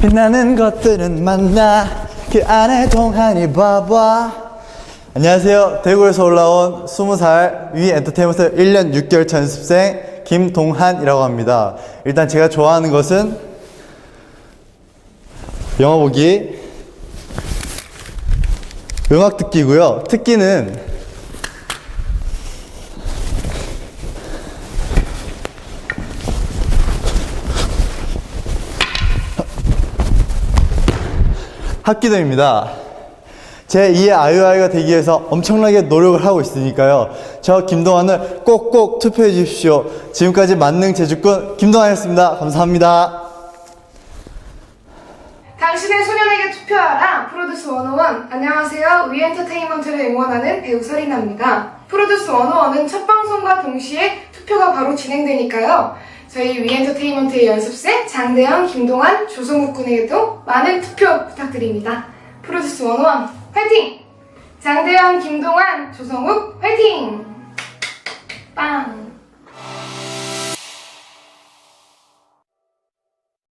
빛나는 것들은 많나. 그 안에 동안이 봐봐. 안녕하세요. 대구에서 올라온 20살 위 엔터테인먼트 1년 6개월 전습생 김동한이라고 합니다. 일단 제가 좋아하는 것은 영화 보기 음악 듣기고요. 특기는 학기도입니다. 제 2의 아이아이가 되기 위해서 엄청나게 노력을 하고 있으니까요. 저 김동완을 꼭꼭 투표해 주십시오. 지금까지 만능 제주꾼 김동완이었습니다. 감사합니다. 당신의 소년에게 투표하라 프로듀스 101 안녕하세요 위엔터테인먼트를 응원하는 배우 서리나입니다 프로듀스 101은 첫 방송과 동시에 투표가 바로 진행되니까요 저희 위엔터테인먼트의 연습생 장대현, 김동환, 조성국 군에게도 많은 투표 부탁드립니다 프로듀스 101 화이팅! 장대현, 김동환, 조성욱 화이팅! 빵!